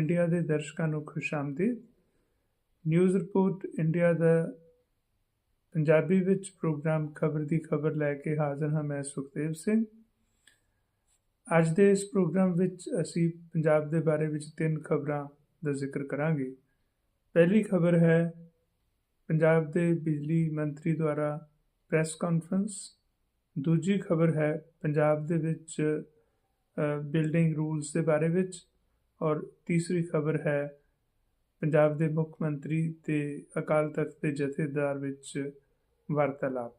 India ਦੇ ਦਰਸ਼ਕਾਂ ਨੂੰ ਖੁਸ਼ਾਮਦੀਦ ਨਿਊਜ਼ ਰਿਪੋਰਟ, ਇੰਡੀਆ ਦਾ ਪੰਜਾਬੀ ਵਿੱਚ ਪ੍ਰੋਗਰਾਮ ਖਬਰ ਦੀ ਖਬਰ ਲੈ ਕੇ ਹਾਜ਼ਰ ਹਾਂ ਮੈਂ ਸੁਖਦੇਵ ਸਿੰਘ। ਅੱਜ ਦੇ ਇਸ ਪ੍ਰੋਗਰਾਮ ਵਿੱਚ ਅਸੀਂ ਪੰਜਾਬ ਦੇ ਬਾਰੇ ਵਿੱਚ ਤਿੰਨ ਖਬਰਾਂ ਦਾ ਜ਼ਿਕਰ ਕਰਾਂਗੇ। ਪਹਿਲੀ ਖਬਰ ਹੈ, ਪੰਜਾਬ ਦੇ ਬਿਜਲੀ ਮੰਤਰੀ ਦੁਆਰਾ ਪ੍ਰੈਸ ਕਾਨਫਰੰਸ। ਦੂਜੀ ਖਬਰ ਹੈ, ਪੰਜਾਬ ਦੇ ਵਿੱਚ ਬਿਲਡਿੰਗ ਰੂਲਸ ਦੇ ਬਾਰੇ ਵਿੱਚ। ਔਰ ਤੀਸਰੀ ਖਬਰ ਹੈ, ਪੰਜਾਬ ਦੇ ਮੁੱਖ ਮੰਤਰੀ ਤੇ ਅਕਾਲ ਤਖਤ ਦੇ ਜਥੇਦਾਰ ਵਿੱਚ ਵਾਰਤਾਲਾਪ।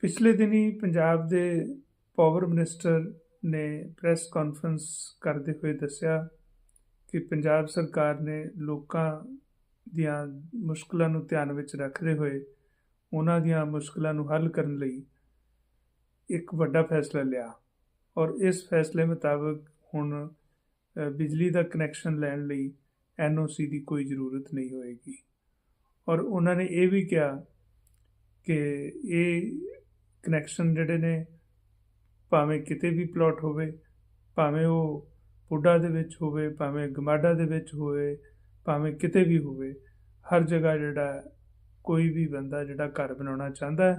ਪਿਛਲੇ ਦਿਨੀ ਪੰਜਾਬ ਦੇ ਪਾਵਰ ਮਿਨਿਸਟਰ ਨੇ ਪ੍ਰੈਸ ਕਾਨਫਰੰਸ ਕਰਦੇ ਹੋਏ ਦੱਸਿਆ ਕਿ ਪੰਜਾਬ ਸਰਕਾਰ ਨੇ ਲੋਕਾਂ ਦੀਆਂ ਮੁਸ਼ਕਲਾਂ ਨੂੰ ਧਿਆਨ ਵਿੱਚ ਰੱਖਦੇ ਹੋਏ ਉਹਨਾਂ ਦੀਆਂ ਮੁਸ਼ਕਲਾਂ ਨੂੰ ਹੱਲ ਕਰਨ ਲਈ ਇੱਕ ਵੱਡਾ ਫੈਸਲਾ ਲਿਆ। ਔਰ ਇਸ ਫੈਸਲੇ ਮੁਤਾਬਕ ਹੁਣ ਬਿਜਲੀ ਦਾ ਕਨੈਕਸ਼ਨ ਲੈਣ ਲਈ ਐਨਓਸੀ ਦੀ ਕੋਈ ਜ਼ਰੂਰਤ ਨਹੀਂ ਹੋਏਗੀ। ਔਰ ਉਹਨਾਂ ਨੇ ਇਹ ਵੀ ਕਿਹਾ ਕਿ ਇਹ ਕਨੈਕਸ਼ਨ ਜਿਹੜੇ ਨੇ, ਭਾਵੇਂ ਕਿਤੇ ਵੀ ਪਲਾਟ ਹੋਵੇ, ਭਾਵੇਂ ਉਹ ਪੁੱਡਾ ਦੇ ਵਿੱਚ ਹੋਵੇ, ਭਾਵੇਂ ਗਮਾਡਾ ਦੇ ਵਿੱਚ ਹੋਵੇ, ਭਾਵੇਂ ਕਿਤੇ ਵੀ ਹੋਵੇ, ਹਰ ਜਗ੍ਹਾ ਜਿਹੜਾ ਕੋਈ ਵੀ ਬੰਦਾ ਜਿਹੜਾ ਘਰ ਬਣਾਉਣਾ ਚਾਹੁੰਦਾ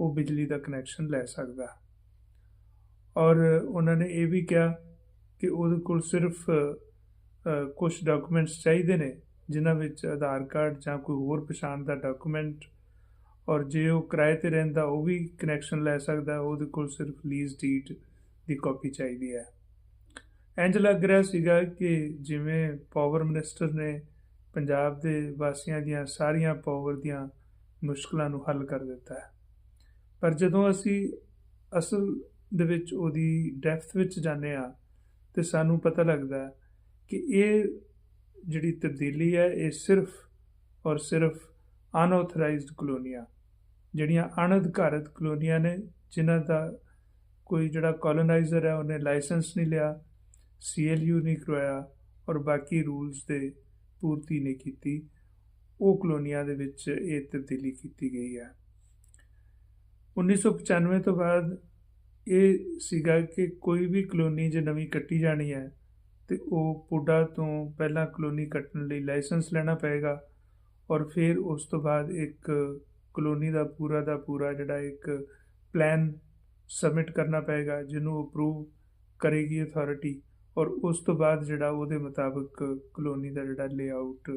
ਉਹ ਬਿਜਲੀ ਦਾ ਕਨੈਕਸ਼ਨ ਲੈ ਸਕਦਾ ਔਰ ਉਹਨਾਂ ਨੇ ਇਹ ਵੀ ਕਿਹਾ ਕਿ ਉਹਦੇ ਕੋਲ ਸਿਰਫ ਕੁਝ ਡਾਕੂਮੈਂਟਸ ਚਾਹੀਦੇ ਨੇ, ਜਿਨ੍ਹਾਂ ਵਿੱਚ ਆਧਾਰ ਕਾਰਡ ਜਾਂ ਕੋਈ ਹੋਰ ਪਛਾਣ ਦਾ ਡਾਕੂਮੈਂਟ ਔਰ ਜੇ ਉਹ ਕਿਰਾਏ ਤੇ ਰਹਿੰਦਾ, ਉਹ ਵੀ ਕਨੈਕਸ਼ਨ ਲੈ ਸਕਦਾ, ਉਹਦੇ ਕੋਲ ਸਿਰਫ ਲੀਜ਼ ਡੀਡ ਦੀ ਕਾਪੀ ਚਾਹੀਦੀ ਹੈ। ਇੰਜ ਲੱਗ ਰਿਹਾ ਸੀਗਾ ਕਿ ਜਿਵੇਂ ਪਾਵਰ ਮਿਨਿਸਟਰ ਨੇ ਪੰਜਾਬ ਦੇ ਵਾਸੀਆਂ ਦੀਆਂ ਸਾਰੀਆਂ ਪਾਵਰ ਦੀਆਂ ਮੁਸ਼ਕਲਾਂ ਨੂੰ ਹੱਲ ਕਰ ਦਿੱਤਾ ਹੈ। ਪਰ ਜਦੋਂ ਅਸੀਂ ਅਸਲ ਦੇ ਵਿੱਚ ਉਹਦੀ ਡੈਪਥ ਵਿੱਚ ਜਾਂਦੇ ਆ ਤੇ ਸਾਨੂੰ ਪਤਾ ਲੱਗਦਾ ਕਿ ਇਹ ਜਿਹੜੀ ਤਬਦੀਲੀ ਹੈ, ਇਹ ਸਿਰਫ ਔਰ ਸਿਰਫ ਅਨਆਥੋਰਾਈਜ਼ਡ ਕਲੋਨੀਆਂ, ਜਿਹੜੀਆਂ ਅਣਅਧਿਕਾਰਤ ਕਲੋਨੀਆਂ ਨੇ, ਜਿਨ੍ਹਾਂ ਦਾ ਕੋਈ ਜਿਹੜਾ ਕਲੋਨਾਈਜ਼ਰ ਹੈ, ਉਹਨੇ ਲਾਇਸੈਂਸ ਨਹੀਂ ਲਿਆ ਸੀਐਲਯੂ ਨਹੀਂ ਕਰਵਾਇਆ ਔਰ ਬਾਕੀ ਰੂਲਸ ਦੇ ਪੂਰਤੀ ਨਹੀਂ ਕੀਤੀ, ਉਹ ਕਲੋਨੀਆਂ ਦੇ ਵਿੱਚ ਇਹ ਤਬਦੀਲੀ ਕੀਤੀ ਗਈ ਹੈ। 1995 ਤੋਂ ਬਾਅਦ ਇਹ ਸੀਗਾ ਕਿ ਕੋਈ ਵੀ ਕਲੋਨੀ ਜੇ ਨਵੀਂ ਕੱਟੀ ਜਾਣੀ ਹੈ, ਤੇ ਉਹ ਪੁੱਡਾ ਤੋਂ ਪਹਿਲਾਂ ਕਲੋਨੀ ਕੱਟਣ ਲਈ ਲਾਇਸੈਂਸ ਲੈਣਾ ਪਏਗਾ ਔਰ ਫਿਰ ਉਸ ਤੋਂ ਬਾਅਦ ਇੱਕ ਕਲੋਨੀ ਦਾ ਪੂਰਾ ਦਾ ਪੂਰਾ ਜਿਹੜਾ ਇੱਕ ਪਲਾਨ ਸਬਮਿਟ ਕਰਨਾ ਪਏਗਾ, ਜਿਹਨੂੰ ਅਪਰੂਵ ਕਰੇਗੀ ਅਥਾਰਟੀ ਔਰ ਉਸ ਤੋਂ ਬਾਅਦ ਜਿਹੜਾ ਉਹਦੇ ਮੁਤਾਬਕ ਕਲੋਨੀ ਦਾ ਜਿਹੜਾ ਲੇਆਊਟ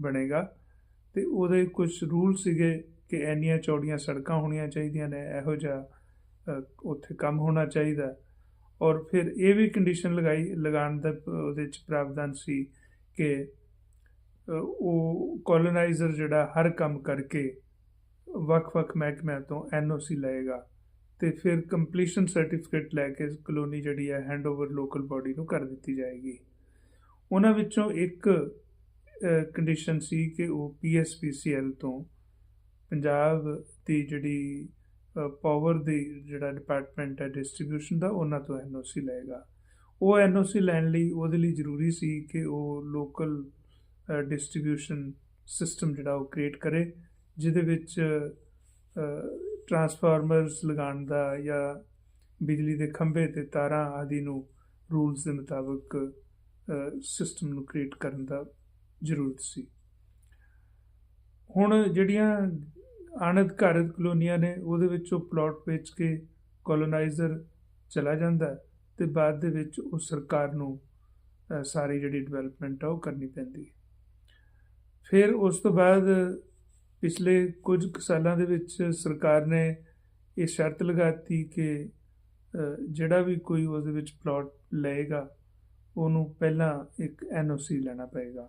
ਬਣੇਗਾ। ਤੇ ਉਹਦੇ ਕੁਝ ਰੂਲ ਸੀਗੇ ਕਿ ਐਨੀਆਂ ਚੌੜੀਆਂ ਸੜਕਾਂ ਹੋਣੀਆਂ ਚਾਹੀਦੀਆਂ ਨੇ, ਇਹੋ ਜਿਹਾ ਉੱਥੇ ਕੰਮ ਹੋਣਾ ਚਾਹੀਦਾ ਔਰ ਫਿਰ ਇਹ ਵੀ ਕੰਡੀਸ਼ਨ ਲਗਾਈ, ਲਗਾਉਣ ਦਾ ਉਹਦੇ ਚ ਪ੍ਰਾਵਧਾਨ ਸੀ ਕਿ ਉਹ ਕੋਲੋਨਾਈਜ਼ਰ ਜਿਹੜਾ ਹਰ ਕੰਮ ਕਰਕੇ ਵੱਖ-ਵੱਖ ਮਹਿਕਮਿਆਂ ਤੋਂ ਐਨਓਸੀ ਲਏਗਾ ਤੇ ਫਿਰ ਕੰਪਲੀਸ਼ਨ ਸਰਟੀਫਿਕੇਟ ਲੈ ਕੇ ਕਲੋਨੀ ਜਿਹੜੀ ਹੈ ਹੈਂਡਓਵਰ ਲੋਕਲ ਬਾਡੀ ਨੂੰ ਕਰ ਦਿੱਤੀ ਜਾਏਗੀ। ਉਹਨਾਂ ਵਿੱਚੋਂ ਇੱਕ ਕੰਡੀਸ਼ਨ ਸੀ ਕਿ ਉਹ ਪੀਐਸਪੀਸੀਐਲ ਤੋਂ ਪੰਜਾਬ ਦੀ ਜਿਹੜੀ ਪਾਵਰ ਦੀ ਜਿਹੜਾ ਡਿਪਾਰਟਮੈਂਟ ਹੈ ਡਿਸਟ੍ਰੀਬਿਊਸ਼ਨ ਦਾ, ਉਹਨਾਂ ਤੋਂ ਐਨਓਸੀ ਲਏਗਾ। ਉਹ ਐਨਓਸੀ ਲੈਣ ਲਈ ਉਹਦੇ ਲਈ ਜ਼ਰੂਰੀ ਸੀ ਕਿ ਉਹ ਲੋਕਲ ਡਿਸਟ੍ਰੀਬਿਊਸ਼ਨ ਸਿਸਟਮ ਜਿਹੜਾ ਉਹ ਕ੍ਰੀਏਟ ਕਰੇ, ਜਿਹਦੇ ਵਿੱਚ ਟਰਾਂਸਫਾਰਮਰਸ ਲਗਾਉਣ ਦਾ ਜਾਂ ਬਿਜਲੀ ਦੇ ਖੰਭੇ ਤੇ ਤਾਰਾਂ ਆਦਿ ਨੂੰ ਰੂਲਸ ਦੇ ਮੁਤਾਬਕ ਸਿਸਟਮ ਨੂੰ ਕ੍ਰੀਏਟ ਕਰਨ ਦਾ ਜ਼ਰੂਰਤ ਸੀ। ਹੁਣ ਜਿਹੜੀਆਂ ਅਣਅਧਿਕਾਰਤ ਕਲੋਨੀਆਂ ਨੇ ਉਹਦੇ ਵਿੱਚੋਂ ਪਲਾਟ ਵੇਚ ਕੇ ਕੋਲੋਨਾਈਜ਼ਰ ਚਲਾ ਜਾਂਦਾ ਤੇ ਬਾਅਦ ਦੇ ਵਿੱਚ ਉਹ ਸਰਕਾਰ ਨੂੰ ਸਾਰੀ ਜਿਹੜੀ ਡਿਵੈਲਪਮੈਂਟ ਆ ਉਹ ਕਰਨੀ ਪੈਂਦੀ ਫਿਰ ਉਸ ਤੋਂ ਬਾਅਦ ਪਿਛਲੇ ਕੁਝ ਸਾਲਾਂ ਦੇ ਵਿੱਚ ਸਰਕਾਰ ਨੇ ਇਹ ਸ਼ਰਤ ਲਗਾਤੀ ਕਿ ਜਿਹੜਾ ਵੀ ਕੋਈ ਉਹਦੇ ਵਿੱਚ ਪਲਾਟ ਲਏਗਾ, ਉਹਨੂੰ ਪਹਿਲਾਂ ਇੱਕ ਐਨਓਸੀ ਲੈਣਾ ਪਏਗਾ।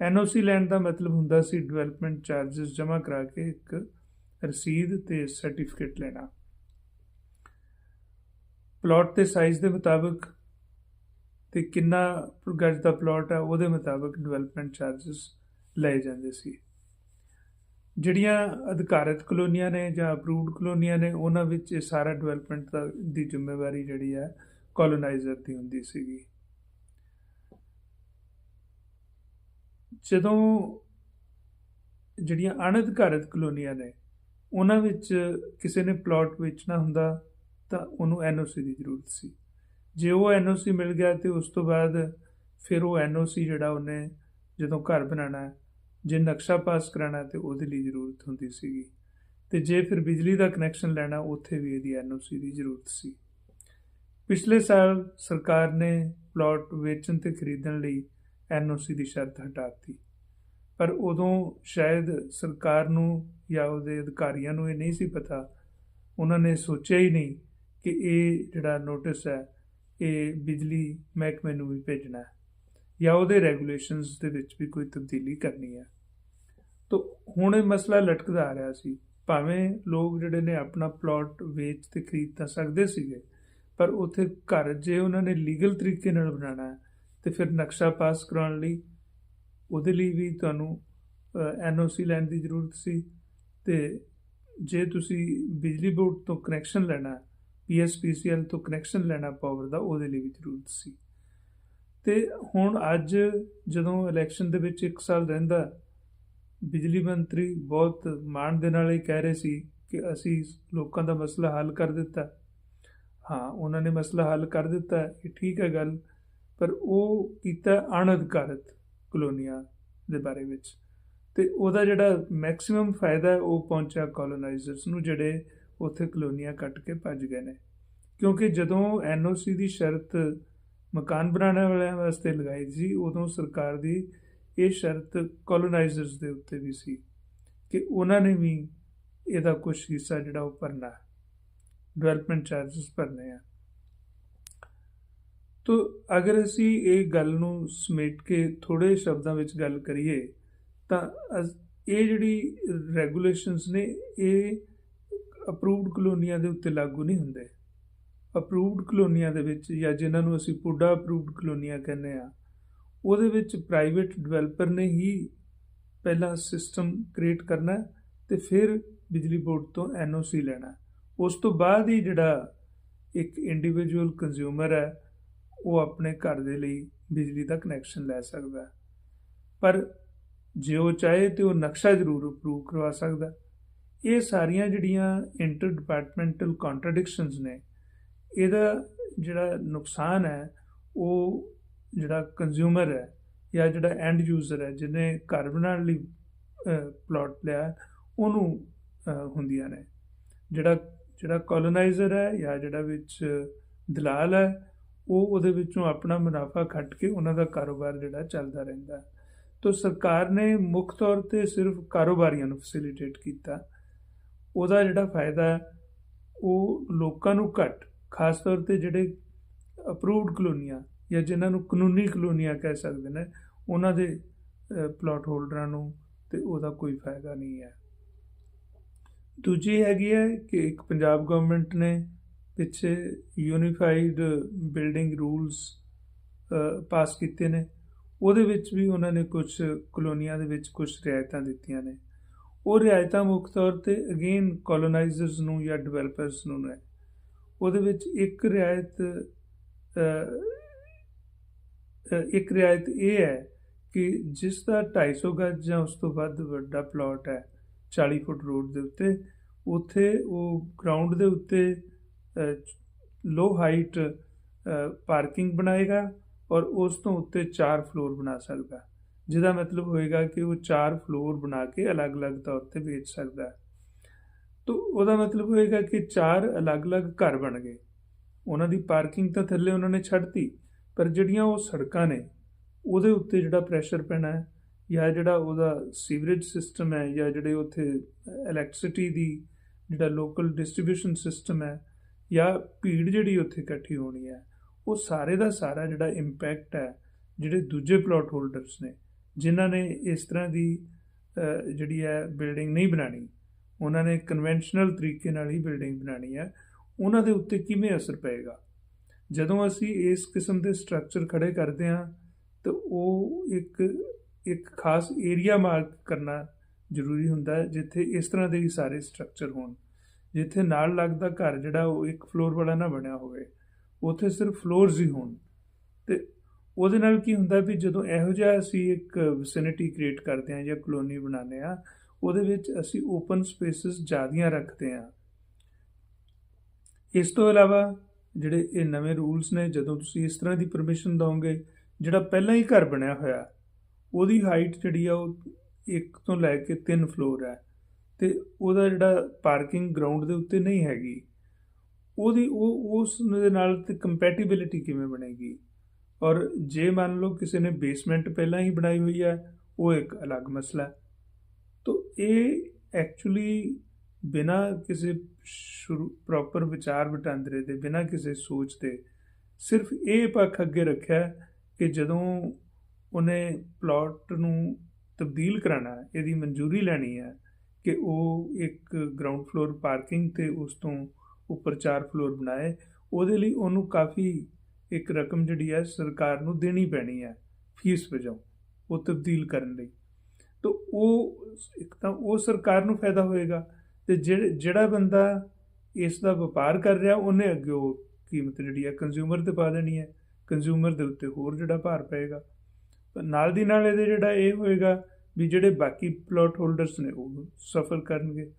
ਐਨਓਸੀ ਲੈਣ ਦਾ ਮਤਲਬ ਹੁੰਦਾ ਸੀ ਡਿਵੈਲਪਮੈਂਟ ਚਾਰजेस ਜਮ੍ਹਾਂ ਕਰਾ ਕੇ ਇੱਕ ਰਸੀਦ ਤੇ ਸਰਟੀਫਿਕੇਟ ਲੈਣਾ। ਪਲਾਟ ਤੇ ਸਾਈਜ਼ ਦੇ ਮੁਤਾਬਕ ਤੇ ਕਿੰਨਾ ਗਜ ਦਾ ਪਲਾਟ ਹੈ ਉਹਦੇ ਮੁਤਾਬਕ ਡਿਵੈਲਪਮੈਂਟ ਚਾਰजेस ਲਏ ਜਾਂਦੇ ਸੀ। ਜਿਹੜੀਆਂ ਅਧਿਕਾਰਤ ਕਲੋਨੀਆਂ ਨੇ ਜਾਂ ਅਪਰੂਵਡ ਕਲੋਨੀਆਂ ਨੇ, ਉਹਨਾਂ ਵਿੱਚ ਇਹ ਸਾਰਾ ਡਿਵੈਲਪਮੈਂਟ ਦਾ ਦੀ ਜ਼ਿੰਮੇਵਾਰੀ ਜਿਹੜੀ ਹੈ ਕਲੋਨਾਈਜ਼ਰ ਦੀ ਹੁੰਦੀ ਸੀਗੀ। ਜਦੋਂ ਜਿਹੜੀਆਂ ਅਣਅਧਿਕਾਰਤ ਕਲੋਨੀਆਂ ਨੇ, ਉਹਨਾਂ ਵਿੱਚ ਕਿਸੇ ਨੇ ਪਲਾਟ ਵੇਚਣਾ ਹੁੰਦਾ, ਤਾਂ ਉਹਨੂੰ ਐਨਓਸੀ ਦੀ ਜ਼ਰੂਰਤ ਸੀ। ਜੇ ਉਹ ਐਨਓਸੀ ਮਿਲ ਗਿਆ ਤੇ ਉਸ ਤੋਂ ਬਾਅਦ ਫਿਰ ਉਹ ਐਨਓਸੀ ਜਿਹੜਾ ਉਹਨੇ ਜਦੋਂ ਘਰ ਬਣਾਉਣਾ, ਜੇ ਨਕਸ਼ਾ ਪਾਸ ਕਰਾਉਣਾ ਤੇ ਉਹਦੇ ਲਈ ਜ਼ਰੂਰਤ ਹੁੰਦੀ ਸੀਗੀ। ਤੇ ਜੇ ਫਿਰ ਬਿਜਲੀ ਦਾ ਕਨੈਕਸ਼ਨ ਲੈਣਾ, ਉੱਥੇ ਵੀ ਇਹਦੀ ਐਨਓਸੀ ਦੀ ਜ਼ਰੂਰਤ ਸੀ। ਪਿਛਲੇ ਸਾਲ ਸਰਕਾਰ ਨੇ ਪਲਾਟ ਵੇਚਣ ਤੇ ਖਰੀਦਣ ਲਈ ਐਨਓਸੀ ਦੀ ਸ਼ਰਤ ਹਟਾਤੀ। ਪਰ ਉਦੋਂ ਸ਼ਾਇਦ ਸਰਕਾਰ ਨੂੰ ਜਾਂ ਉਹਦੇ ਅਧਿਕਾਰੀਆਂ ਨੂੰ ਇਹ ਨਹੀਂ ਸੀ ਪਤਾ, ਉਹਨਾਂ ਨੇ ਸੋਚਿਆ ਹੀ ਨਹੀਂ ਕਿ ਇਹ ਜਿਹੜਾ ਨੋਟਿਸ ਹੈ, ਇਹ ਬਿਜਲੀ ਮਹਿਕਮੇ ਨੂੰ ਵੀ ਭੇਜਣਾ ਹੈ ਜਾਂ ਉਹਦੇ ਰੈਗੂਲੇਸ਼ਨਸ ਦੇ ਵਿੱਚ ਵੀ ਕੋਈ ਤਬਦੀਲੀ ਕਰਨੀ ਹੈ। ਤਾਂ ਹੁਣ ਇਹ ਮਸਲਾ ਲਟਕਦਾ ਆ ਰਿਹਾ ਸੀ। ਭਾਵੇਂ ਲੋਕ ਜਿਹੜੇ ਨੇ ਆਪਣਾ ਪਲਾਟ ਵੇਚ ਤੇ ਖਰੀਦ ਤਾਂ ਸਕਦੇ ਸੀਗੇ, ਪਰ ਉੱਥੇ ਘਰ ਜੇ ਉਹਨਾਂ ਨੇ ਲੀਗਲ ਤਰੀਕੇ ਨਾਲ ਬਣਾਉਣਾ ਹੈ ਤੇ ਫਿਰ ਨਕਸ਼ਾ ਪਾਸ ਕਰਾਉਣ ਲਈ ਉਹਦੇ ਲਈ ਵੀ ਤੁਹਾਨੂੰ ਐਨਓਸੀ ਲੈਣ ਦੀ ਜ਼ਰੂਰਤ ਸੀ। ਤੇ ਜੇ ਤੁਸੀਂ ਬਿਜਲੀ ਬੋਰਡ ਤੋਂ ਕਨੈਕਸ਼ਨ ਲੈਣਾ ਪੀਐਸਪੀਸੀਐਲ ਤੋਂ ਕਨੈਕਸ਼ਨ ਲੈਣਾ ਪਾਵਰ ਦਾ, ਉਹਦੇ ਲਈ ਵੀ ਜ਼ਰੂਰਤ ਸੀ। ਤੇ ਹੁਣ ਅੱਜ ਜਦੋਂ ਇਲੈਕਸ਼ਨ ਦੇ ਵਿੱਚ 1 ਸਾਲ ਰਹਿੰਦਾ, ਬਿਜਲੀ ਮੰਤਰੀ ਬਹੁਤ ਮਾਣ ਦੇ ਨਾਲ ਇਹ ਕਹਿ ਰਹੇ ਸੀ ਕਿ ਅਸੀਂ ਲੋਕਾਂ ਦਾ ਮਸਲਾ ਹੱਲ ਕਰ ਦਿੱਤਾ। ਹਾਂ, ਉਹਨਾਂ ਨੇ ਮਸਲਾ ਹੱਲ ਕਰ ਦਿੱਤਾ, ਇਹ ਠੀਕ ਹੈ ਗੱਲ। ਪਰ ਉਹ ਕੀਤਾ ਅਣਅਧਿਕਾਰਤ ਕਲੋਨੀਆਂ ਦੇ ਬਾਰੇ ਵਿੱਚ। ਤੇ ਉਹਦਾ ਜਿਹੜਾ ਮੈਕਸਿਮਮ ਫਾਇਦਾ ਉਹ ਪਹੁੰਚਿਆ ਕੋਲੋਨਾਈਜ਼ਰਸ ਨੂੰ, ਜਿਹੜੇ ਉੱਥੇ ਕਲੋਨੀਆਂ ਕੱਟ ਕੇ ਭੱਜ ਗਏ ਨੇ। ਕਿਉਂਕਿ ਜਦੋਂ ਐਨਓਸੀ ਦੀ ਸ਼ਰਤ ਮਕਾਨ ਬਣਾਉਣ ਵਾਲਿਆਂ ਵਾਸਤੇ ਲਗਾਈ ਸੀ, ਉਦੋਂ ਸਰਕਾਰ ਦੀ ਇਹ ਸ਼ਰਤ ਕੋਲੋਨਾਈਜ਼ਰਸ ਦੇ ਉੱਤੇ ਵੀ ਸੀ ਕਿ ਉਹਨਾਂ ਨੇ ਵੀ ਇਹਦਾ ਕੁਝ ਹਿੱਸਾ ਜਿਹੜਾ ਉਹ ਭਰਨਾ ਡਿਵੈਲਪਮੈਂਟ ਚਾਰजेस ਭਰਨੇ ਆ। ਤੋ ਅਗਰ ਅਸੀਂ ਇਹ ਗੱਲ ਨੂੰ ਸਮੇਟ ਕੇ ਥੋੜੇ ਸ਼ਬਦਾਂ ਵਿੱਚ ਗੱਲ ਕਰੀਏ, ਤਾਂ ਇਹ ਜਿਹੜੀ ਰੈਗੂਲੇਸ਼ਨਸ ਨੇ, ਇਹ ਅਪਰੂਵਡ ਕਲੋਨੀਆਂ ਦੇ ਉੱਤੇ ਲਾਗੂ ਨਹੀਂ ਹੁੰਦੇ। ਅਪਰੂਵਡ ਕਲੋਨੀਆਂ ਦੇ ਵਿੱਚ ਜਾਂ ਜਿਨ੍ਹਾਂ ਨੂੰ ਅਸੀਂ ਪੁੱਡਾ ਅਪਰੂਵਡ ਕਲੋਨੀਆਂ ਕਹਿੰਦੇ ਆ ਉਹਦੇ ਵਿੱਚ ਪ੍ਰਾਈਵੇਟ ਡਿਵੈਲਪਰ ਨੇ ਹੀ ਪਹਿਲਾ ਸਿਸਟਮ ਕ੍ਰੀਏਟ ਕਰਨਾ ਤੇ ਫਿਰ ਬਿਜਲੀ ਬੋਰਡ ਤੋਂ ਐਨਓਸੀ ਲੈਣਾ। ਉਸ ਤੋਂ ਬਾਅਦ ਹੀ ਜਿਹੜਾ ਇੱਕ ਇੰਡੀਵਿਜੂਅਲ ਕੰਜ਼ਿਊਮਰ ਹੈ ਉਹ ਆਪਣੇ ਘਰ ਦੇ ਲਈ ਬਿਜਲੀ ਦਾ ਕਨੈਕਸ਼ਨ ਲੈ ਸਕਦਾ ਪਰ ਜੇ ਉਹ ਚਾਹੇ ਤੇ ਉਹ ਨਕਸ਼ਾ ਜ਼ਰੂਰ ਅਪਰੂਵ ਕਰਵਾ ਸਕਦਾ ਇਹ ਸਾਰੀਆਂ ਜਿਹੜੀਆਂ ਇੰਟਰ ਡਿਪਾਰਟਮੈਂਟਲ ਕੰਟਰਡਿਕਸ਼ਨਸ ਨੇ, ਇਹਦਾ ਜਿਹੜਾ ਨੁਕਸਾਨ ਹੈ, ਉਹ ਜਿਹੜਾ ਕੰਜ਼ਿਊਮਰ ਹੈ ਜਾਂ ਜਿਹੜਾ ਐਂਡ ਯੂਜ਼ਰ ਹੈ, ਜਿਹਨੇ ਘਰ ਬਣਾਉਣ ਲਈ ਪਲਾਟ ਲਿਆ ਉਹਨੂੰ ਹੁੰਦੀਆਂ ਨੇ। ਜਿਹੜਾ ਜਿਹੜਾ ਕੋਲੋਨਾਈਜ਼ਰ ਹੈ ਜਾਂ ਜਿਹੜਾ ਵਿੱਚ ਦਲਾਲ ਹੈ ਉਹ ਉਹਦੇ ਵਿੱਚੋਂ ਆਪਣਾ ਮੁਨਾਫਾ ਖੱਟ ਕੇ ਉਹਨਾਂ ਦਾ ਕਾਰੋਬਾਰ ਜਿਹੜਾ ਚੱਲਦਾ ਰਹਿੰਦਾ। ਤਾਂ ਸਰਕਾਰ ਨੇ ਮੁੱਖ ਤੌਰ ਤੇ ਸਿਰਫ ਕਾਰੋਬਾਰੀਆਂ ਨੂੰ ਫੈਸਿਲਿਟੇਟ ਕੀਤਾ। ਉਹਦਾ ਜਿਹੜਾ ਫਾਇਦਾ ਉਹ ਲੋਕਾਂ ਨੂੰ ਘੱਟ, ਖਾਸ ਤੌਰ ਤੇ ਜਿਹੜੇ ਅਪਰੂਵਡ ਕਲੋਨੀਆਂ ਜਾਂ ਜਿਨ੍ਹਾਂ ਨੂੰ ਕਾਨੂੰਨੀ ਕਲੋਨੀਆਂ ਕਹਿ ਸਕਦੇ ਨੇ, ਉਹਨਾਂ ਦੇ ਪਲਾਟ ਹੋਲਡਰਾਂ ਨੂੰ ਤੇ ਉਹਦਾ ਕੋਈ ਫਾਇਦਾ ਨਹੀਂ ਹੈ। ਦੂਜੀ ਹੈਗੀ ਹੈ ਕਿ ਇੱਕ ਪੰਜਾਬ ਗਵਰਨਮੈਂਟ ਨੇ ਪਿੱਛੇ ਯੂਨੀਫਾਈਡ ਬਿਲਡਿੰਗ ਰੂਲਸ ਪਾਸ ਕੀਤੇ ਨੇ। ਉਹਦੇ ਵਿੱਚ ਵੀ ਉਹਨਾਂ ਨੇ ਕੁਝ ਕਲੋਨੀਆਂ ਦੇ ਵਿੱਚ ਕੁਝ ਰਿਆਇਤਾਂ ਦਿੱਤੀਆਂ ਨੇ। ਉਹ ਰਿਆਇਤਾਂ ਮੁੱਖ ਤੌਰ ਤੇ ਅਗੇਨ ਕੋਲੋਨਾਈਜ਼ਰਸ ਨੂੰ ਜਾਂ ਡਿਵੈਲਪਰਸ ਨੂੰ ਨੇ। ਉਹਦੇ ਵਿੱਚ ਇੱਕ ਰਿਆਇਤ ਇੱਕ ਰਿਆਇਤ ਇਹ ਹੈ ਕਿ ਜਿਸ ਦਾ 250 ਗਜ ਜਾਂ ਉਸ ਤੋਂ ਵੱਧ ਵੱਡਾ ਪਲਾਟ ਹੈ 40 ਫੁੱਟ ਰੋਡ ਦੇ ਉੱਤੇ, ਉੱਥੇ ਉਹ ਗਰਾਊਂਡ ਦੇ ਉੱਤੇ ਲੋ ਹਾਈਟ ਪਾਰਕਿੰਗ ਬਣਾਏਗਾ ਔਰ ਉਸ ਤੋਂ ਉੱਤੇ ਚਾਰ ਫਲੋਰ ਬਣਾ ਸਕਦਾ। ਜਿਹਦਾ ਮਤਲਬ ਹੋਏਗਾ ਕਿ ਉਹ ਚਾਰ ਫਲੋਰ ਬਣਾ ਕੇ ਅਲੱਗ-ਅਲੱਗ ਤੌਰ ਤੇ ਵੇਚ ਸਕਦਾ। ਹੈ ਤੋ ਉਹਦਾ ਮਤਲਬ ਹੋਏਗਾ ਕਿ ਚਾਰ ਅਲੱਗ-ਅਲੱਗ ਘਰ ਬਣ ਗਏ। ਉਹਨਾਂ ਦੀ ਪਾਰਕਿੰਗ ਤਾਂ ਥੱਲੇ ਉਹਨਾਂ ਨੇ ਛੱਡਤੀ, ਪਰ ਜਿਹੜੀਆਂ ਉਹ ਸੜਕਾਂ ਨੇ, ਉਹਦੇ ਉੱਤੇ ਜਿਹੜਾ ਪ੍ਰੈਸ਼ਰ ਪੈਣਾ ਹੈ ਜਾਂ ਜਿਹੜਾ ਉਹਦਾ ਸੀਵਰੇਜ ਸਿਸਟਮ ਹੈ ਜਾਂ ਜਿਹੜੇ ਉੱਥੇ ਇਲੈਕਟ੍ਰਿਸਿਟੀ ਦੀ ਜਿਹੜਾ ਲੋਕਲ ਡਿਸਟ੍ਰੀਬਿਊਸ਼ਨ ਸਿਸਟਮ ਹੈ ਜਾਂ ਭੀੜ ਜਿਹੜੀ ਉੱਥੇ ਇਕੱਠੀ ਹੋਣੀ ਹੈ, ਉਹ ਸਾਰੇ ਦਾ ਸਾਰਾ ਜਿਹੜਾ ਇੰਪੈਕਟ ਹੈ, ਜਿਹੜੇ ਦੂਜੇ ਪਲਾਟ ਹੋਲਡਰਸ ਨੇ, ਜਿਨ੍ਹਾਂ ਨੇ ਇਸ ਤਰ੍ਹਾਂ ਦੀ ਜਿਹੜੀ ਹੈ ਬਿਲਡਿੰਗ ਨਹੀਂ ਬਣਾਣੀ, ਉਹਨਾਂ ਨੇ ਕਨਵੈਨਸ਼ਨਲ ਤਰੀਕੇ ਨਾਲ ਹੀ ਬਿਲਡਿੰਗ ਬਣਾਣੀ ਹੈ, ਉਹਨਾਂ ਦੇ ਉੱਤੇ ਕਿਵੇਂ ਅਸਰ ਪਏਗਾ? ਜਦੋਂ ਅਸੀਂ ਇਸ ਕਿਸਮ ਦੇ ਸਟਰਕਚਰ ਖੜੇ ਕਰਦੇ ਹਾਂ, ਤਾਂ ਉਹ ਇੱਕ ਇੱਕ ਖਾਸ ਏਰੀਆ ਮਾਰਕ ਕਰਨਾ ਜ਼ਰੂਰੀ ਹੁੰਦਾ ਹੈ, ਜਿੱਥੇ ਇਸ ਤਰ੍ਹਾਂ ਦੇ ਹੀ ਸਾਰੇ ਸਟਰਕਚਰ ਹੋਣ। ਜਿੱਥੇ ਨਾਲ ਲੱਗਦਾ ਘਰ ਜਿਹੜਾ ਉਹ ਇੱਕ ਫਲੋਰ ਵਾਲਾ ਨਾ ਬਣਿਆ ਹੋਵੇ, ਉੱਥੇ ਸਿਰਫ ਫਲੋਰਸ ਹੀ ਹੋਣ। ਤੇ ਉਹਦੇ ਨਾਲ ਕੀ ਹੁੰਦਾ ਵੀ ਜਦੋਂ ਇਹੋ ਜਿਹਾ ਅਸੀਂ ਇੱਕ ਵਿਸਿਨਿਟੀ ਕ੍ਰੀਏਟ ਕਰਦੇ ਹਾਂ ਜਾਂ ਕਲੋਨੀ ਬਣਾਉਂਦੇ ਆ ਉਹਦੇ ਵਿੱਚ ਅਸੀਂ ਓਪਨ ਸਪੇਸਿਸ ਜ਼ਿਆਦੀਆਂ ਰੱਖਦੇ ਹਾਂ। ਇਸ ਤੋਂ ਇਲਾਵਾ ਜਿਹੜੇ ਇਹ ਨਵੇਂ ਰੂਲਸ ਨੇ, ਜਦੋਂ ਤੁਸੀਂ ਇਸ ਤਰ੍ਹਾਂ ਦੀ ਪਰਮਿਸ਼ਨ ਦਵੋਗੇ ਜਿਹੜਾ ਪਹਿਲਾਂ ਹੀ ਘਰ ਬਣਿਆ ਹੋਇਆ, ਉਹਦੀ ਹਾਈਟ ਜਿਹੜੀ ਆ ਉਹ ਇੱਕ ਤੋਂ ਲੈ ਕੇ 3 ਫਲੋਰ ਹੈ। ਤੇ ਉਹਦਾ ਜਿਹੜਾ ਪਾਰਕਿੰਗ ਗਰਾਊਂਡ ਦੇ ਉੱਤੇ ਨਹੀਂ ਹੈਗੀ, ਉਹਦੀ ਉਹ ਉਸ ਦੇ ਨਾਲ ਤੇ ਕੰਪੈਟੀਬਿਲਿਟੀ ਕਿਵੇਂ ਬਣੇਗੀ? ਔਰ ਜੇ ਮੰਨ ਲਓ ਕਿਸੇ ਨੇ ਬੇਸਮੈਂਟ ਪਹਿਲਾਂ ਹੀ ਬਣਾਈ ਹੋਈ ਹੈ, ਉਹ ਇੱਕ ਅਲੱਗ ਮਸਲਾ ਹੈ। ਤੋ ਇਹ ਐਕਚੁਅਲੀ ਬਿਨਾ ਕਿਸੇ ਸ਼ੁਰੂ ਪ੍ਰੋਪਰ ਵਿਚਾਰ ਵਟਾਂਦਰੇ ਦੇ, ਬਿਨਾ ਕਿਸੇ ਸੋਚ ਦੇ, ਸਿਰਫ ਇਹ ਪੱਖ ਅੱਗੇ ਰੱਖਿਆ ਕਿ ਜਦੋਂ ਉਹਨੇ ਪਲਾਟ ਨੂੰ ਤਬਦੀਲ ਕਰਾਣਾ ਇਹਦੀ ਮਨਜ਼ੂਰੀ ਲੈਣੀ ਹੈ ਕਿ ਉਹ ਇੱਕ ਗਰਾਊਂਡ ਫਲੋਰ ਪਾਰਕਿੰਗ ਤੇ ਉਸ ਤੋਂ ਉੱਪਰ 4 ਫਲੋਰ ਬਣਾਏ। ਉਹਦੇ ਲਈ ਉਹਨੂੰ ਕਾਫੀ ਇੱਕ ਰਕਮ ਜਿਹੜੀ ਹੈ ਸਰਕਾਰ ਨੂੰ ਦੇਣੀ ਪੈਣੀ ਹੈ ਫੀਸ ਵਜੋਂ, ਉਹ ਤਬਦੀਲ ਕਰਨ ਲਈ। ਤਾਂ ਉਹ ਇੱਕ ਤਾਂ ਉਹ ਸਰਕਾਰ ਨੂੰ ਫਾਇਦਾ ਹੋਏਗਾ ਤੇ ਜਿਹੜਾ ਬੰਦਾ ਇਸ ਦਾ ਵਪਾਰ ਕਰ ਰਿਹਾ, ਉਹਨੇ ਅੱਗੇ ਉਹ ਕੀਮਤ ਜਿਹੜੀ ਹੈ ਕੰਜ਼ਿਊਮਰ ਤੇ ਪਾ ਦੇਣੀ ਹੈ। ਕੰਜ਼ਿਊਮਰ ਦੇ ਉੱਤੇ ਹੋਰ ਜਿਹੜਾ ਭਾਰ ਪਏਗਾ। ਨਾਲ ਦੀ ਨਾਲ ਇਹਦੇ ਜਿਹੜਾ ਇਹ ਹੋਏਗਾ ਵੀ ਜਿਹੜੇ ਬਾਕੀ ਪਲਾਟ ਹੋਲਡਰਸ ਨੇ ਉਹ ਸਫਰ ਕਰਨਗੇ।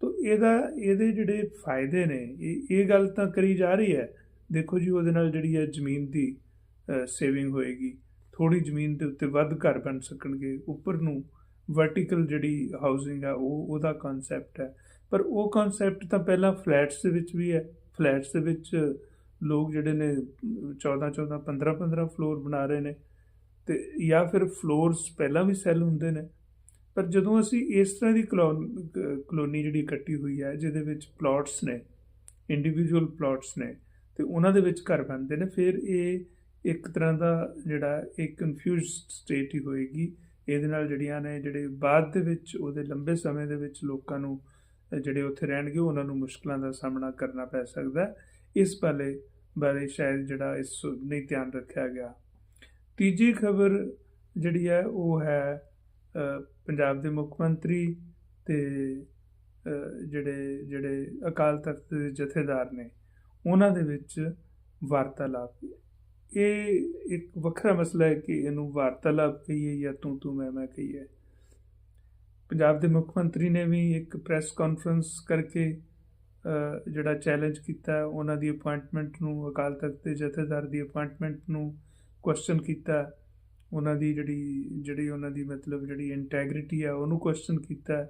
ਤਾਂ ਇਹਦਾ, ਇਹਦੇ ਜਿਹੜੇ ਫਾਇਦੇ ਨੇ, ਇਹ ਇਹ ਗੱਲ ਤਾਂ ਕਰੀ ਜਾ ਰਹੀ ਹੈ। ਦੇਖੋ ਜੀ, ਉਹਦੇ ਨਾਲ ਜਿਹੜੀ ਹੈ ਜ਼ਮੀਨ ਦੀ ਸੇਵਿੰਗ ਹੋਏਗੀ। ਥੋੜੀ ਜ਼ਮੀਨ ਦੇ ਉੱਤੇ ਵੱਧ ਘਰ ਬਣ ਸਕਣਗੇ। ਉੱਪਰ ਨੂੰ ਵਰਟੀਕਲ ਜਿਹੜੀ ਹਾਊਸਿੰਗ ਆ, ਉਹ, ਉਹਦਾ ਕਨਸੈਪਟ ਹੈ। ਪਰ ਉਹ ਕਨਸੈਪਟ ਤਾਂ ਪਹਿਲਾਂ ਫਲੈਟਸ ਦੇ ਵਿੱਚ ਵੀ ਹੈ। ਫਲੈਟਸ ਦੇ ਵਿੱਚ ਲੋਕ ਜਿਹੜੇ ਨੇ 14 14 15 15 ਫਲੋਰ ਬਣਾ ਰਹੇ ਨੇ। ਤੇ ਜਾਂ ਫਿਰ ਫਲੋਰਸ ਪਹਿਲਾਂ ਵੀ ਸੈੱਲ ਹੁੰਦੇ ਨੇ। ਪਰ ਜਦੋਂ ਅਸੀਂ ਇਸ ਤਰ੍ਹਾਂ ਦੀ ਕਲੋਨੀ ਜਿਹੜੀ ਇਕੱਠੀ ਹੋਈ ਹੈ, ਜਿਹਦੇ ਵਿੱਚ ਪਲਾਟਸ ਨੇ ਇੰਡੀਵਿਜੂਅਲ ਪਲਾਟਸ ਨੇ, ਤੇ ਉਹਨਾਂ ਦੇ ਵਿੱਚ ਘਰ ਬਣਦੇ ਨੇ, ਫਿਰ ਇਹ ਇੱਕ ਤਰ੍ਹਾਂ ਦਾ ਜਿਹੜਾ ਇੱਕ ਕਨਫਿਊਜ਼ਡ ਸਟੇਟ ਹੀ ਹੋਏਗੀ। ਇਹਦੇ ਨਾਲ ਜਿਹੜੀਆਂ ਨੇ, ਜਿਹੜੇ ਬਾਅਦ ਦੇ ਵਿੱਚ, ਉਹਦੇ ਲੰਬੇ ਸਮੇਂ ਦੇ ਵਿੱਚ ਲੋਕਾਂ ਨੂੰ, ਜਿਹੜੇ ਉੱਥੇ ਰਹਿਣਗੇ, ਉਹਨਾਂ ਨੂੰ ਮੁਸ਼ਕਲਾਂ ਦਾ ਸਾਹਮਣਾ ਕਰਨਾ ਪੈ ਸਕਦਾ। ਇਸ ਬਾਰੇ ਬਾਰੇ ਸ਼ਾਇਦ ਜਿਹੜਾ ਇਸ, ਨਹੀਂ ਧਿਆਨ ਰੱਖਿਆ ਗਿਆ। ਤੀਜੀ ਖਬਰ ਜਿਹੜੀ ਹੈ ਉਹ ਹੈ ਪੰਜਾਬ ਦੇ ਮੁੱਖ ਮੰਤਰੀ ਤੇ ਜਿਹੜੇ ਜਿਹੜੇ ਅਕਾਲ ਤਖਤ ਦੇ ਜਥੇਦਾਰ ਨੇ, ਉਹਨਾਂ ਦੇ ਵਿੱਚ ਵਾਰਤਾਲਾਪ ਇਹ ਇੱਕ ਵੱਖਰਾ ਮਸਲਾ ਹੈ ਕਿ ਇਹਨੂੰ ਵਾਰਤਾਲਾਪ ਕਹੀਏ ਜਾਂ ਤੂੰ ਤੂੰ ਮੈਂ ਮੈਂ ਕਹੀਏ। ਪੰਜਾਬ ਦੇ ਮੁੱਖ ਮੰਤਰੀ ਨੇ ਵੀ ਇੱਕ ਪ੍ਰੈਸ ਕਾਨਫਰੰਸ ਕਰਕੇ ਜਿਹੜਾ ਚੈਲੰਜ ਕੀਤਾ, ਉਹਨਾਂ ਦੀ ਅਪਾਇੰਟਮੈਂਟ ਨੂੰ, ਅਕਾਲ ਤਖਤ ਦੇ ਜਥੇਦਾਰ ਦੀ ਅਪਾਇੰਟਮੈਂਟ ਨੂੰ ਕੁਐਸਚਨ ਕੀਤਾ, ਉਹਨਾਂ ਦੀ ਜਿਹੜੀ ਜਿਹੜੀ ਉਹਨਾਂ ਦੀ ਮਤਲਬ ਜਿਹੜੀ ਇੰਟੈਗ੍ਰਿਟੀ ਆ, ਉਹਨੂੰ ਕੁਐਸਚਨ ਕੀਤਾ।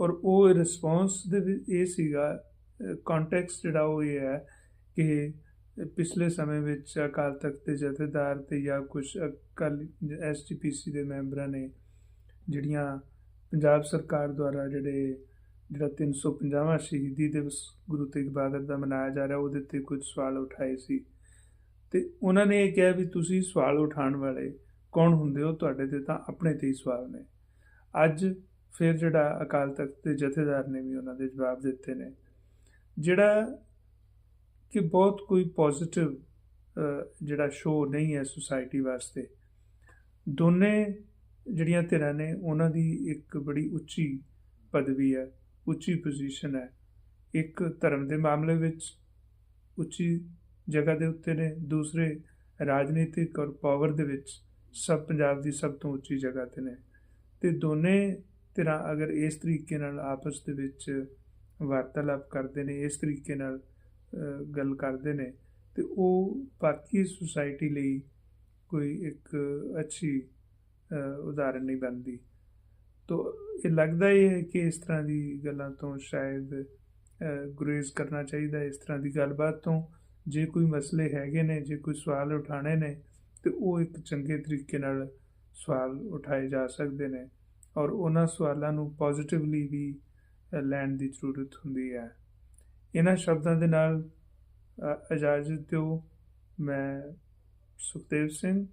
ਔਰ ਉਹ ਰਿਸਪੌਂਸ ਦੇ ਵਿੱਚ ਇਹ ਸੀਗਾ ਕੰਟੈਕਸਟ ਜਿਹੜਾ ਉਹ ਇਹ ਹੈ ਕਿ ਪਿਛਲੇ ਸਮੇਂ ਵਿੱਚ ਅਕਾਲ ਤਖਤ ਦੇ ਜਥੇਦਾਰ ਤੇ ਜਾਂ ਕੁਝ ਅਕਾਲ ਐਸਜੀਪੀਸੀ ਦੇ ਮੈਂਬਰਾਂ ਨੇ ਜਿਹੜੀਆਂ ਪੰਜਾਬ ਸਰਕਾਰ ਦੁਆਰਾ ਜਿਹੜੇ, ਜਿਹੜਾ 350ਵਾਂ ਸ਼ਹੀਦੀ ਦਿਵਸ ਗੁਰੂ ਤੇਗ ਬਹਾਦਰ ਦਾ ਮਨਾਇਆ ਜਾ ਰਿਹਾ, ਉਹਦੇ ਤੇ ਕੁਝ ਸਵਾਲ ਉਠਾਏ ਸੀ। ਤੇ ਉਹਨਾਂ ਨੇ ਇਹ ਕਿਹਾ ਵੀ ਤੁਸੀਂ ਸਵਾਲ ਉਠਾਉਣ ਵਾਲੇ ਕੌਣ ਹੁੰਦੇ ਹੋ? ਤੁਹਾਡੇ ਤੇ ਤਾਂ ਆਪਣੇ ਤੇ ਹੀ ਸਵਾਲ ਨੇ। ਅੱਜ ਫਿਰ ਜਿਹੜਾ ਅਕਾਲ ਤਖਤ ਦੇ ਜਥੇਦਾਰ ਨੇ ਵੀ ਉਹਨਾਂ ਦੇ ਜਵਾਬ ਦਿੱਤੇ ਨੇ। ਜਿਹੜਾ ਕਿ ਬਹੁਤ ਕੋਈ ਪੋਜ਼ਿਟਿਵ ਜਿਹੜਾ ਸ਼ੋ ਨਹੀਂ ਹੈ ਸੁਸਾਇਟੀ ਵਾਸਤੇ, ਦੋਨੇ ਜਿਹੜੀਆਂ ਧਿਰਾਂ ਨੇ ਉਹਨਾਂ ਦੀ ਇੱਕ ਬੜੀ ਉੱਚੀ ਪਦਵੀ ਹੈ, ਉੱਚੀ ਪੋਜੀਸ਼ਨ ਹੈ। ਇੱਕ ਧਰਮ ਦੇ ਮਾਮਲੇ ਵਿੱਚ ਉੱਚੀ ਜਗ੍ਹਾ ਦੇ ਉੱਤੇ ਨੇ। ਦੂਸਰੇ, ਰਾਜਨੀਤਿਕ ਔਰ ਪਾਵਰ ਦੇ ਵਿੱਚ ਸਭ ਪੰਜਾਬ ਦੀ ਸਭ ਤੋਂ ਉੱਚੀ ਜਗ੍ਹਾ ਤੇ ਨੇ। ਤੇ ਦੋਨੇ ਧਿਰਾਂ ਅਗਰ ਇਸ ਤਰੀਕੇ ਨਾਲ ਆਪਸ ਦੇ ਵਿੱਚ ਵਾਰਤਾਲਾਪ ਕਰਦੇ ਨੇ, ਇਸ ਤਰੀਕੇ ਨਾਲ ਗੱਲ ਕਰਦੇ ਨੇ, ਤੇ ਉਹ ਬਾਕੀ ਸੁਸਾਇਟੀ ਲਈ ਕੋਈ ਇੱਕ ਅੱਛੀ ਉਦਾਹਰਨ ਨਹੀਂ ਬਣਦੀ। ਤੋ ਇਹ ਲੱਗਦਾ ਹੈ ਕਿ ਇਸ ਤਰ੍ਹਾਂ ਦੀ ਗੱਲਾਂ ਤੋਂ ਸ਼ਾਇਦ ਗੁਰੇਜ਼ ਕਰਨਾ ਚਾਹੀਦਾ ਇਸ ਤਰ੍ਹਾਂ ਦੀ ਗੱਲਬਾਤ ਤੋਂ। ਜੇ ਕੋਈ ਮਸਲੇ ਹੈਗੇ ਨੇ, ਜੇ ਕੋਈ ਸਵਾਲ ਉਠਾਣੇ ਨੇ, ਤੇ ਉਹ ਇੱਕ ਚੰਗੇ ਤਰੀਕੇ ਨਾਲ ਸਵਾਲ ਉਠਾਏ ਜਾ ਸਕਦੇ ਨੇ ਔਰ ਉਹਨਾਂ ਸਵਾਲਾਂ ਨੂੰ ਪੋਜ਼ਿਟਿਵਲੀ ਵੀ ਲੈਣ ਦੀ ਜ਼ਰੂਰਤ ਹੁੰਦੀ ਹੈ। ਇਹਨਾਂ ਸ਼ਬਦਾਂ ਦੇ ਨਾਲ ਇਜਾਜ਼ਤ ਦਿਓ। ਮੈਂ ਸੁਖਦੇਵ ਸਿੰਘ